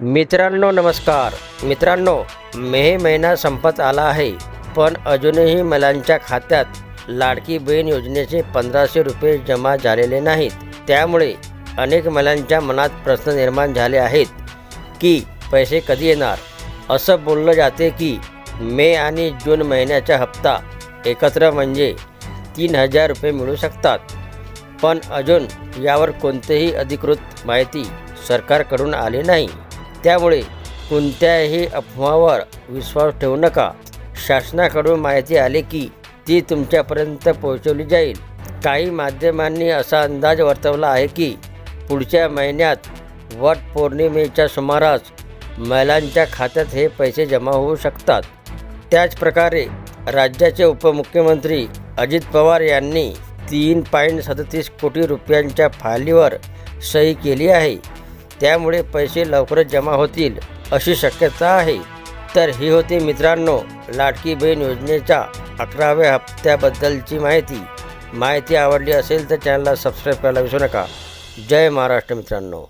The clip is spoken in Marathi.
मित्रांनो नमस्कार. मित्रांनो मे महिना संपत आला आहे पण अजूनही महिलांच्या खात्यात लाडकी बहीण योजनेचे पंधराशे रुपये जमा झालेले नाहीत. त्यामुळे अनेक महिलांच्या मनात प्रश्न निर्माण झाले आहेत की पैसे कधी येणार? असं बोललं जाते की मे आणि जून महिन्याचा हप्ता एकत्र म्हणजे तीन हजार रुपये मिळू शकतात. पण अजून यावर कोणतीही अधिकृत माहिती सरकारकडून आली नाही. त्यामुळे कोणत्याही अफवावर विश्वास ठेवू नका. शासनाकडून माहिती आली की ती तुमच्यापर्यंत पोहोचवली जाईल. काही माध्यमांनी असा अंदाज वर्तवला आहे की पुढच्या महिन्यात वट पौर्णिमेच्या सुमारास महिलांच्या खात्यात हे पैसे जमा होऊ शकतात. त्याचप्रकारे राज्याचे उपमुख्यमंत्री अजित पवार यांनी तीन पॉईंट सदतीस कोटी रुपयांच्या फायलीवर सही केली आहे. त्यामुळे पैसे लवकरच जमा होतील अशी शक्यता आहे. तर ही होती मित्रांनो लाडकी बहीण योजनेच्या अकराव्या हप्त्याबद्दलची माहिती. माहिती आवडली असेल तर चॅनलला सबस्क्राईब करायला विसरू नका. जय महाराष्ट्र मित्रांनो.